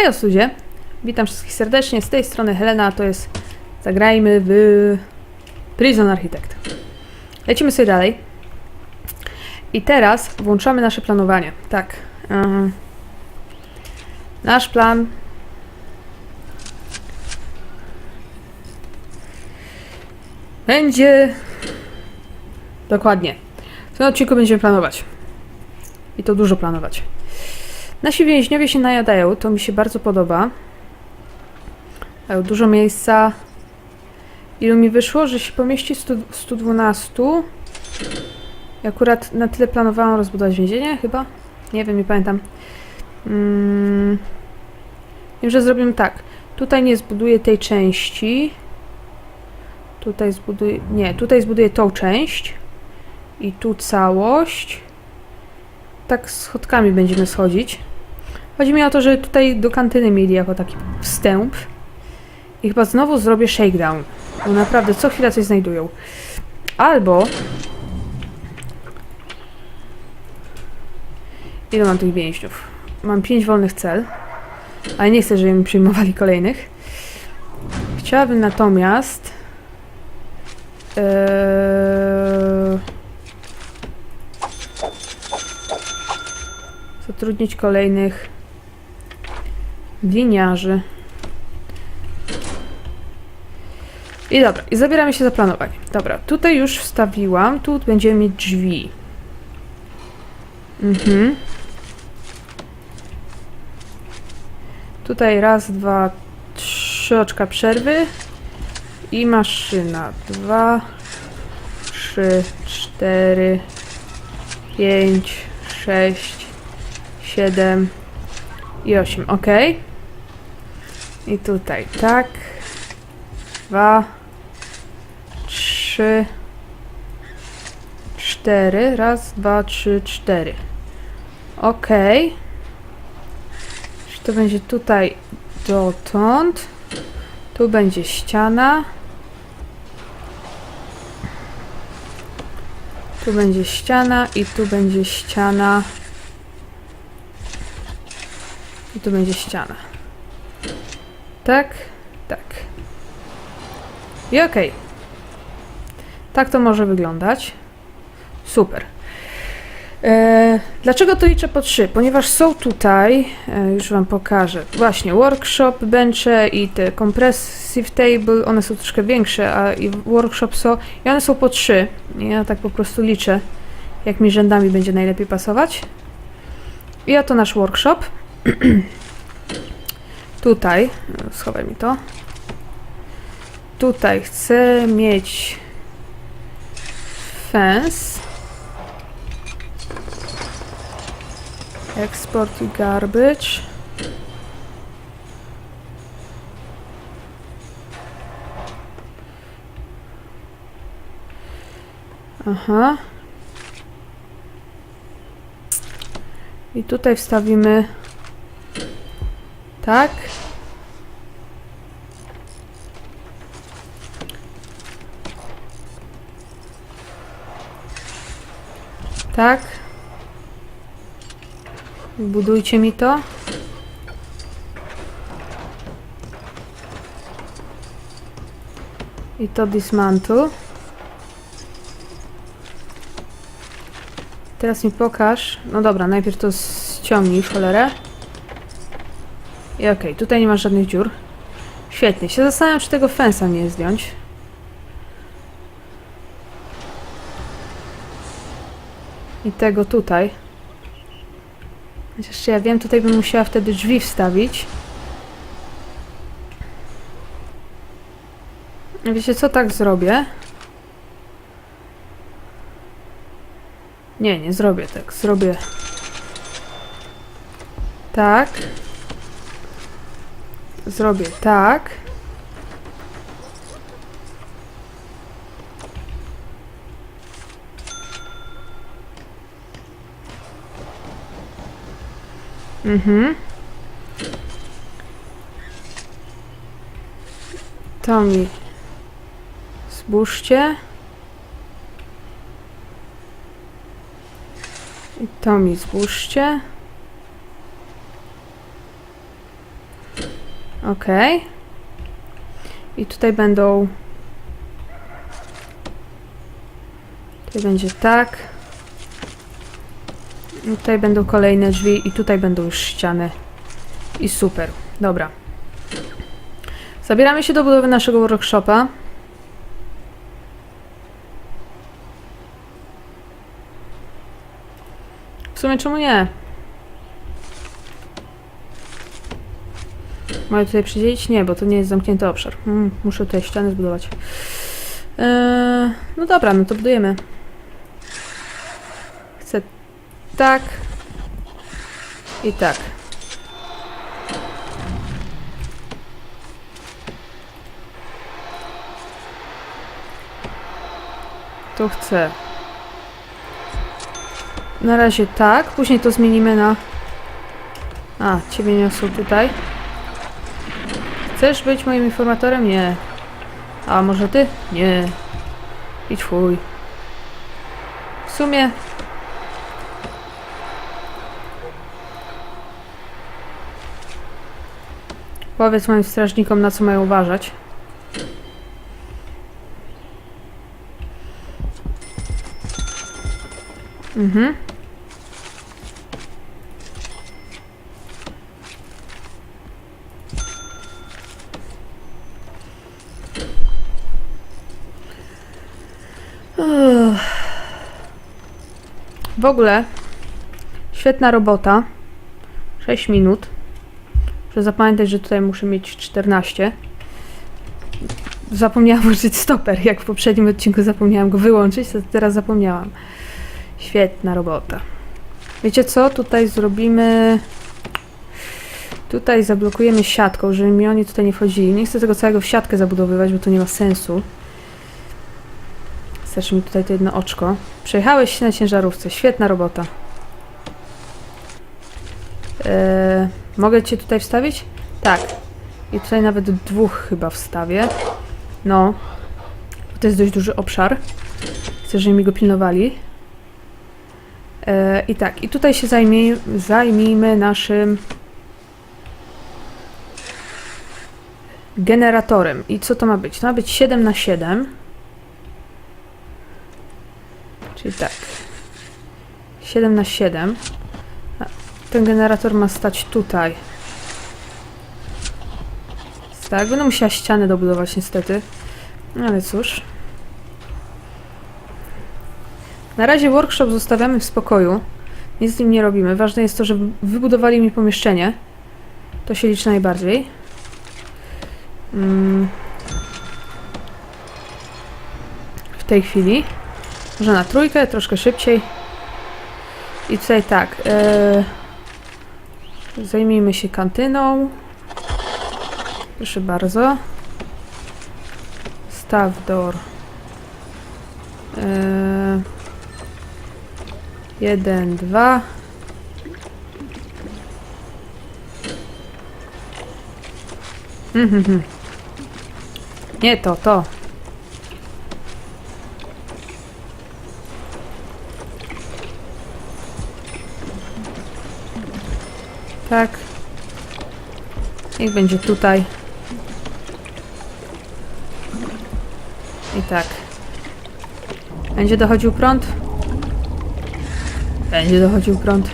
Hej osudzie, witam wszystkich serdecznie, z tej strony Helena, to jest Zagrajmy w Prison Architect. Lecimy sobie dalej. I teraz włączamy nasze planowanie. Tak. nasz plan będzie dokładnie. W tym odcinku będziemy planować. I to dużo planować. Nasi więźniowie się najadają, to mi się bardzo podoba. Mają dużo miejsca. Ilu mi wyszło, że się pomieści 100, 112. I akurat na tyle planowałam rozbudować więzienie, chyba? Nie wiem, nie pamiętam. Mm. Wiem, że zrobimy tak. Tutaj nie zbuduję tej części. Tutaj zbuduję... Nie, tutaj zbuduję tą część. I tu całość. Tak schodkami będziemy schodzić. Chodzi mi o to, że tutaj do kantyny mieli jako taki wstęp. I chyba znowu zrobię shakedown. Bo naprawdę co chwila coś znajdują. Albo... Ile mam tych więźniów? Mam 5 wolnych cel. Ale nie chcę, żeby mi przyjmowali kolejnych. Chciałabym natomiast... Eee... Zatrudnić kolejnych liniarzy. I dobra, i zabieramy się za planowanie. Dobra, tutaj już wstawiłam, tu będziemy mieć drzwi. Mhm. Tutaj raz, dwa, trzy oczka przerwy. I maszyna. Dwa, trzy, cztery, pięć, sześć, siedem i osiem. Ok. I tutaj tak. Dwa, trzy, cztery. Raz, dwa, trzy, cztery. Ok. Czy to będzie tutaj dotąd? Tu będzie ściana. Tu będzie ściana i tu będzie ściana. I tu będzie ściana. Tak, tak. I okej. Tak to może wyglądać. Super. E, dlaczego to liczę po 3? Ponieważ są tutaj, e, już Wam pokażę, właśnie workshop, benche i te compressive table, one są troszkę większe, a i workshop są, i one są po 3. Ja tak po prostu liczę, jak mi rzędami będzie najlepiej pasować. I oto nasz workshop. Tutaj, schowaj mi to. Tutaj chcę mieć fence. Export i garbage. Aha. I tutaj wstawimy tak. Tak. Budujcie mi to. I to dismantle. Teraz mi pokaż. No dobra, najpierw to ściągnij cholerę. I okej, tutaj nie ma żadnych dziur. Świetnie. Się zastanawiam, czy tego fensa nie zdjąć. I tego tutaj. Chociaż ja wiem, tutaj bym musiała wtedy drzwi wstawić. Wiecie co, tak zrobię. Nie, nie zrobię tak. Zrobię tak. Zrobię tak. Mhm. To mi zbóżcie. I to mi zbóżcie. Ok. I tutaj będą. Tutaj będzie tak. I Tutaj będą kolejne drzwi i tutaj będą już ściany. I super. Dobra. Zabieramy się do budowy naszego workshopa. W sumie czemu nie? Mogę tutaj przydzielić? Nie, bo to nie jest zamknięty obszar. Mm, muszę tutaj ściany zbudować. Eee, no dobra, no to budujemy. Chcę tak i tak. To chcę. Na razie tak, później to zmienimy na... A, ciebie niosą tutaj. Chcesz być moim informatorem? Nie. A może ty? Nie. I twój. W sumie... Powiedz moim strażnikom, na co mają uważać. Mhm. Ogóle świetna robota. 6 minut. Muszę zapamiętać, że tutaj muszę mieć 14. Zapomniałam użyć stoper, jak w poprzednim odcinku zapomniałam go wyłączyć, to teraz zapomniałam. Świetna robota. Wiecie co? Tutaj zrobimy... Tutaj zablokujemy siatką, żeby mi oni tutaj nie wchodzili. Nie chcę tego całego w siatkę zabudowywać, bo to nie ma sensu. Starczy mi tutaj to jedno oczko. Przejechałeś się na ciężarówce. Świetna robota. Eee, mogę cię tutaj wstawić? Tak. I tutaj nawet dwóch chyba wstawię. No. To jest dość duży obszar. Chcę, żeby mi go pilnowali. E, I tak, i tutaj się zajmij, zajmijmy naszym generatorem. I co to ma być? To ma być 7 na 7 Czyli tak. 7 na 7 A, Ten generator ma stać tutaj. Tak, będę musiała ścianę dobudować niestety. No Ale cóż. Na razie workshop zostawiamy w spokoju. Nic z nim nie robimy. Ważne jest to, żeby wybudowali mi pomieszczenie. To się liczy najbardziej. Mm. W tej chwili. Może na trójkę, troszkę szybciej. I tutaj tak. E... Zajmijmy się kantyną. Proszę bardzo. Staff door. E... Jeden, dwa. Mhm. Nie to, to. Tak. Niech będzie tutaj. I tak. Będzie dochodził prąd? Będzie dochodził prąd.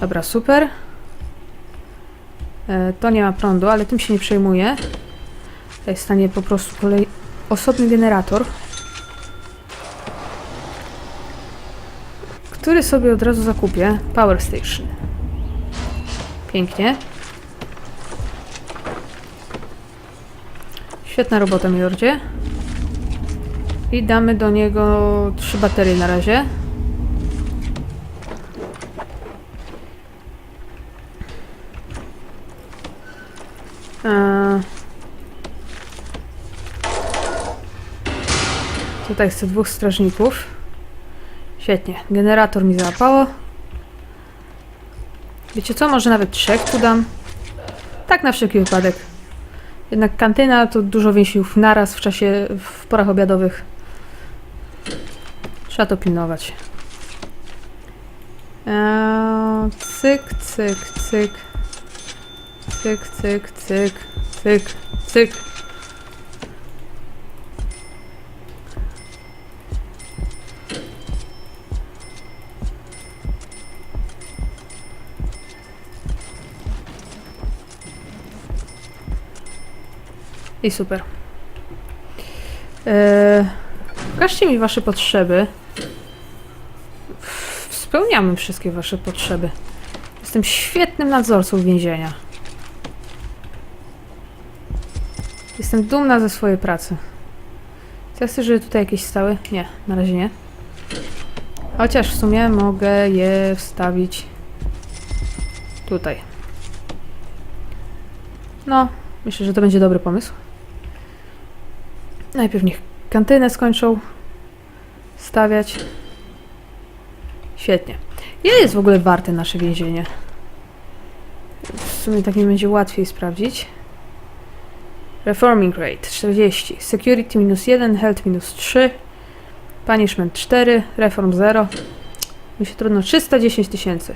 Dobra, super. E, to nie ma prądu, ale tym się nie przejmuję. Tutaj stanie po prostu kolej osobny generator. Który sobie od razu zakupię. Power Station. Pięknie. Świetna robota, Milordzie. I damy do niego trzy baterie na razie. Tutaj chcę dwóch strażników. Świetnie. Generator mi załapało. Wiecie co? Może nawet trzech tu dam. Tak na wszelki wypadek. Jednak kantyna to dużo więźniów naraz w czasie, w porach obiadowych. Trzeba to pilnować. Eee, cyk, cyk, cyk. Cyk, cyk, cyk, cyk, cyk. I super. Eee, pokażcie mi wasze potrzeby. Spełniamy wszystkie wasze potrzeby. Jestem świetnym nadzorcą więzienia. Jestem dumna ze swojej pracy. Czy ja chcę, żeby tutaj jakieś stały? Nie, na razie nie. Chociaż w sumie mogę je wstawić tutaj. No, myślę, że to będzie dobry pomysł. Najpierw niech kantynę skończą stawiać. Świetnie. Ile jest w ogóle warte nasze więzienie? W sumie tak mi będzie łatwiej sprawdzić. Reforming rate 40, security minus 1, health minus 3, punishment 4, reform 0. Mi się trudno 310 tysięcy.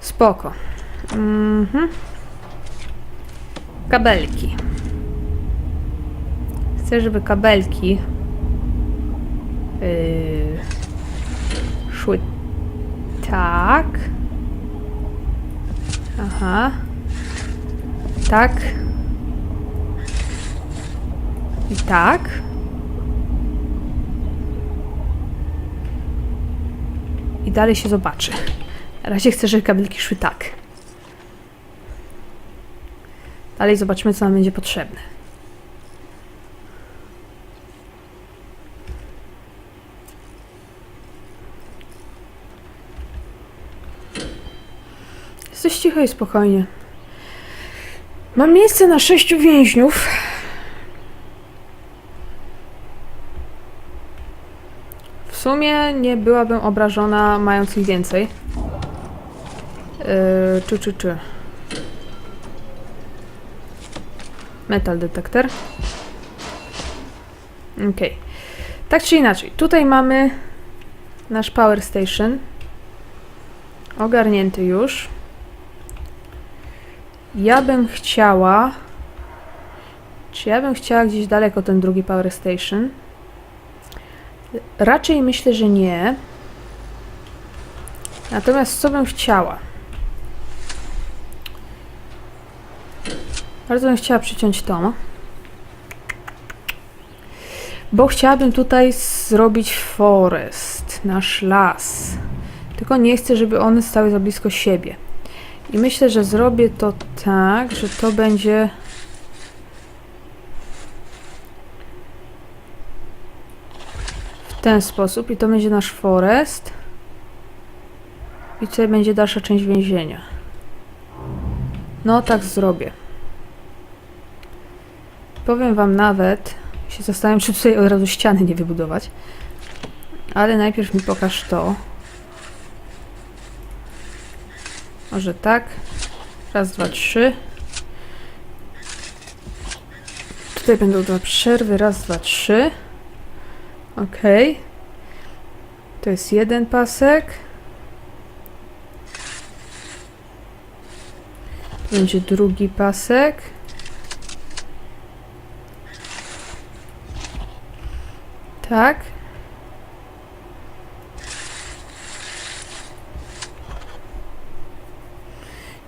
Spoko. Mhm. Kabelki. Chcę, żeby kabelki yy, szły tak. Aha. Tak. I tak. I dalej się zobaczy. Na razie chcę, żeby kabelki szły tak. Dalej zobaczymy, co nam będzie potrzebne. Jest dość cicho i spokojnie. Mam miejsce na sześciu więźniów. W sumie nie byłabym obrażona mając ich więcej. Yy, czy, czy, czy. Metal detektor. Okej. Tak czy inaczej, tutaj mamy nasz power station. Ogarnięty już. Ja bym chciała. Czy ja bym chciała gdzieś daleko ten drugi power station? Raczej myślę, że nie. Natomiast co bym chciała? Bardzo bym chciała przyciąć to. Bo chciałabym tutaj zrobić forest, nasz las. Tylko nie chcę, żeby one stały za blisko siebie. I myślę, że zrobię to tak, że to będzie. W ten sposób. I to będzie nasz forest. I tutaj będzie dalsza część więzienia. No, tak zrobię. Powiem Wam nawet, się zastanawiam, czy tutaj od razu ściany nie wybudować. Ale najpierw mi pokaż to. Może tak. Raz, dwa, trzy. Tutaj będą dwa przerwy. Raz, dwa, trzy. Ok. To jest jeden pasek. Będzie drugi pasek. Tak.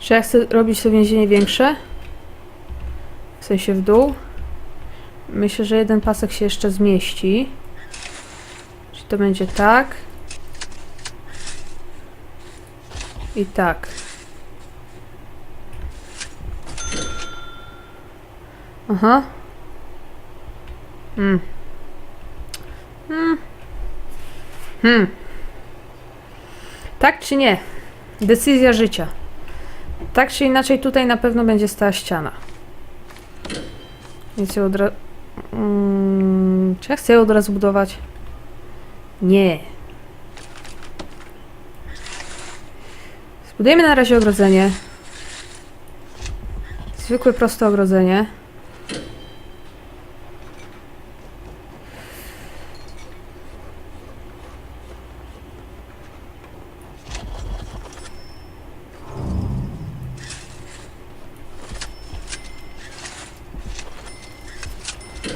Czy ja chcę robić to więzienie większe? W sensie w dół. Myślę, że jeden pasek się jeszcze zmieści. Czyli to będzie tak. I tak. Aha. Hmm. Hmm. Hmm. Tak czy nie? Decyzja życia. Tak czy inaczej, tutaj na pewno będzie stała ściana. Więc ją od razu. Mm, czy ja chcę ją od razu budować? Nie. Zbudujemy na razie ogrodzenie. Zwykłe, proste ogrodzenie.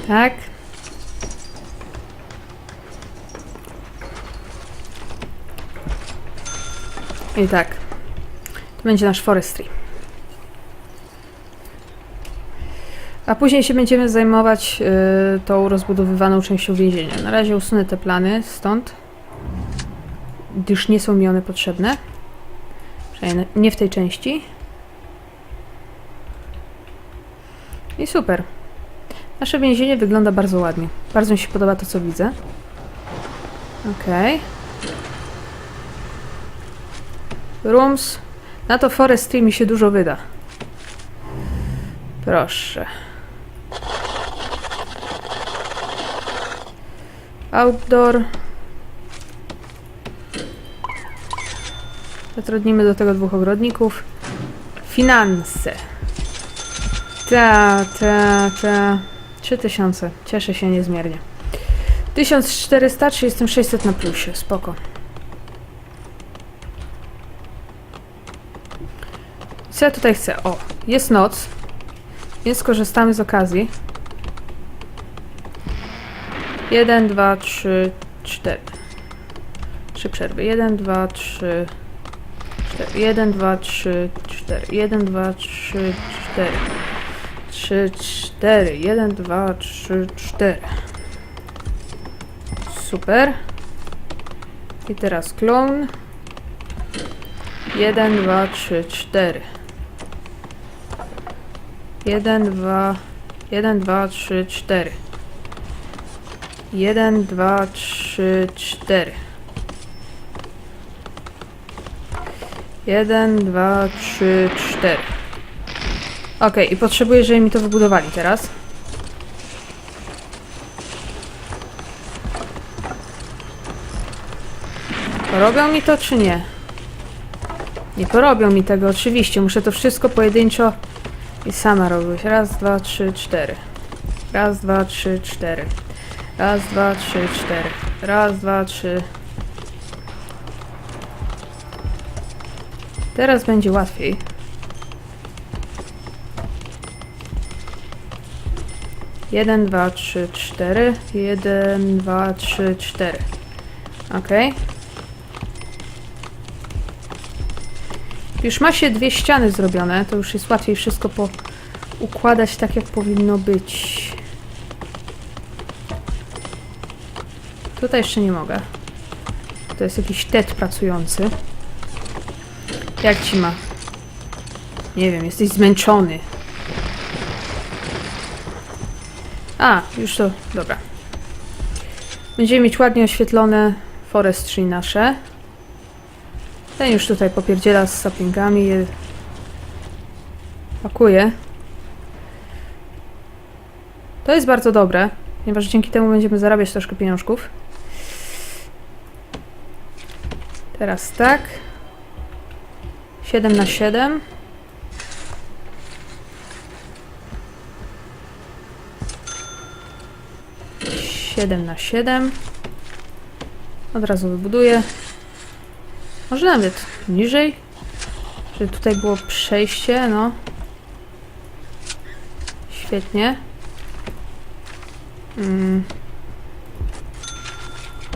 Tak. Tak. To będzie nasz forestry. A później się będziemy zajmować y, tą rozbudowywaną częścią więzienia. Na razie usunę te plany stąd, gdyż nie są mi one potrzebne. Przynajmniej nie w tej części. I super. Nasze więzienie wygląda bardzo ładnie. Bardzo mi się podoba to, co widzę. Okej. Rooms. Na to forestry mi się dużo wyda. Proszę. Outdoor. Zatrudnimy do tego dwóch ogrodników. Finanse. Ta, ta, ta. 3000. Cieszę się niezmiernie. 1400, czy jestem 600 na plusie. Spoko. Co ja tutaj chcę? O, jest noc, więc korzystamy z okazji. 1, 2, 3, 4. Trzy przerwy. 1, 2, 3, 4. 1, 2, 3, 4. 1, 2, 3, 4. 3, 4. 1, 2, 3, 4. Super. I teraz klon. 1, 2, 3, 4. 1, 2, 1, 2, 3, 4. 1, 2, 3, 4. 1, 2, 3, 4. Ok, i potrzebuję, żeby mi to wybudowali teraz. Robią mi to, czy nie? Nie porobią mi tego, oczywiście. Muszę to wszystko pojedynczo i sama robić. Raz, dwa, trzy, cztery. Raz, dwa, trzy, cztery. Raz, dwa, trzy, cztery. Raz, dwa, trzy. Teraz będzie łatwiej. Jeden, dwa, trzy, cztery. Jeden, dwa, trzy, cztery. Okej. Już ma się dwie ściany zrobione, to już jest łatwiej wszystko układać tak, jak powinno być. Tutaj jeszcze nie mogę. To jest jakiś tet pracujący. Jak ci ma? Nie wiem, jesteś zmęczony. A, już to, dobra. Będziemy mieć ładnie oświetlone forestry nasze. Ten już tutaj popierdziela z sapiengami, je pakuje. To jest bardzo dobre, ponieważ dzięki temu będziemy zarabiać troszkę pieniążków. Teraz tak. 7 na 7. Siedem na siedem. Od razu wybuduję. Może nawet niżej? Żeby tutaj było przejście, no. Świetnie. Mm.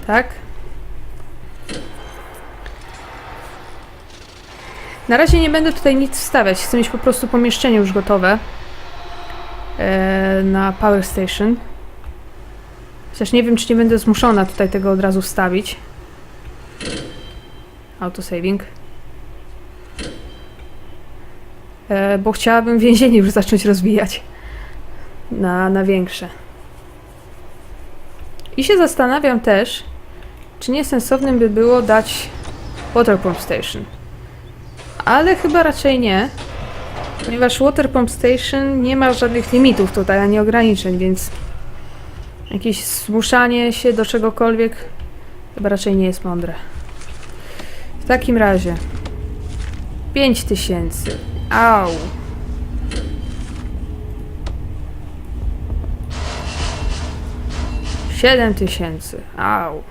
Tak. Na razie nie będę tutaj nic wstawiać. Chcę mieć po prostu pomieszczenie już gotowe e, na Power Station. Chociaż nie wiem, czy nie będę zmuszona tutaj tego od razu wstawić. Autosaving. E, bo chciałabym więzienie już zacząć rozwijać na, na większe. I się zastanawiam też, czy nie sensownym by było dać Water Pump Station. Ale chyba raczej nie, ponieważ Water Pump Station nie ma żadnych limitów tutaj, ani ograniczeń, więc jakieś zmuszanie się do czegokolwiek chyba raczej nie jest mądre. Takim razie 5000. Au. Siedem tysięcy. Au.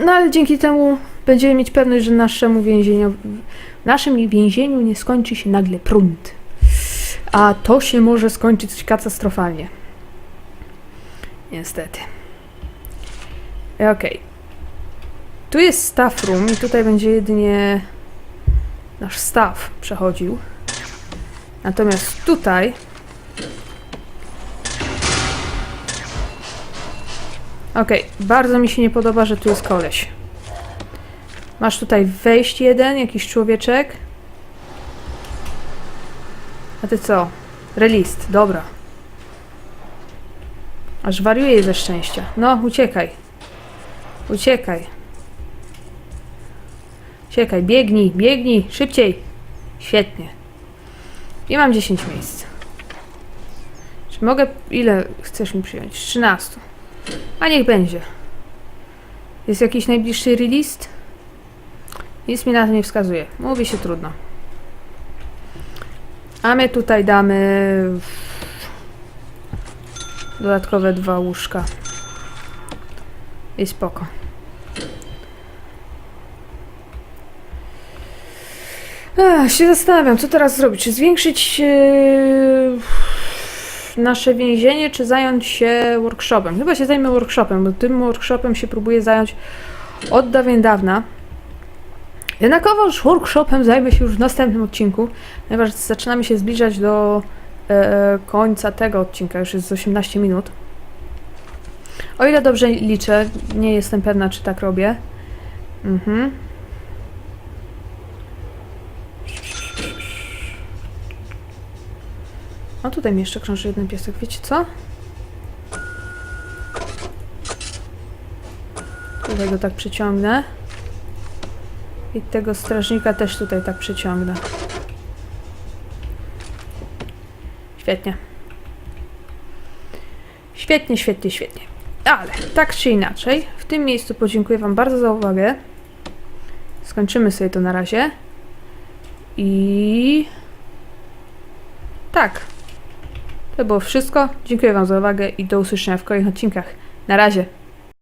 No ale dzięki temu będziemy mieć pewność, że naszemu więzieniu, w naszym więzieniu nie skończy się nagle prąd. A to się może skończyć katastrofalnie. Niestety. Okej. Tu jest staff room i tutaj będzie jedynie nasz staff przechodził. Natomiast tutaj Okej, bardzo mi się nie podoba, że tu jest koleś. Masz tutaj wejść jeden, jakiś człowieczek. A ty co? Relist, dobra. Aż wariuje ze szczęścia. No, uciekaj. Uciekaj. Uciekaj, biegnij, biegnij, szybciej. Świetnie. I mam 10 miejsc. Czy mogę... Ile chcesz mi przyjąć? 13. A niech będzie. Jest jakiś najbliższy release? Nic mi na to nie wskazuje. Mówi się trudno. A my tutaj damy dodatkowe dwa łóżka. I spoko. Się zastanawiam, co teraz zrobić. Czy zwiększyć yy, nasze więzienie, czy zająć się workshopem? Chyba się zajmę workshopem, bo tym workshopem się próbuję zająć od dawien dawna. Jednakowoż workshopem zajmę się już w następnym odcinku, ponieważ zaczynamy się zbliżać do e, końca tego odcinka, już jest z 18 minut. O ile dobrze liczę, nie jestem pewna, czy tak robię. Mhm. O, tutaj mi jeszcze krąży jeden piesek, wiecie co? Tutaj go tak przyciągnę. I tego strażnika też tutaj tak przyciągnę. Świetnie. Świetnie, świetnie, świetnie. Ale tak czy inaczej, w tym miejscu podziękuję Wam bardzo za uwagę. Skończymy sobie to na razie. I tak. To było wszystko. Dziękuję Wam za uwagę i do usłyszenia w kolejnych odcinkach. Na razie.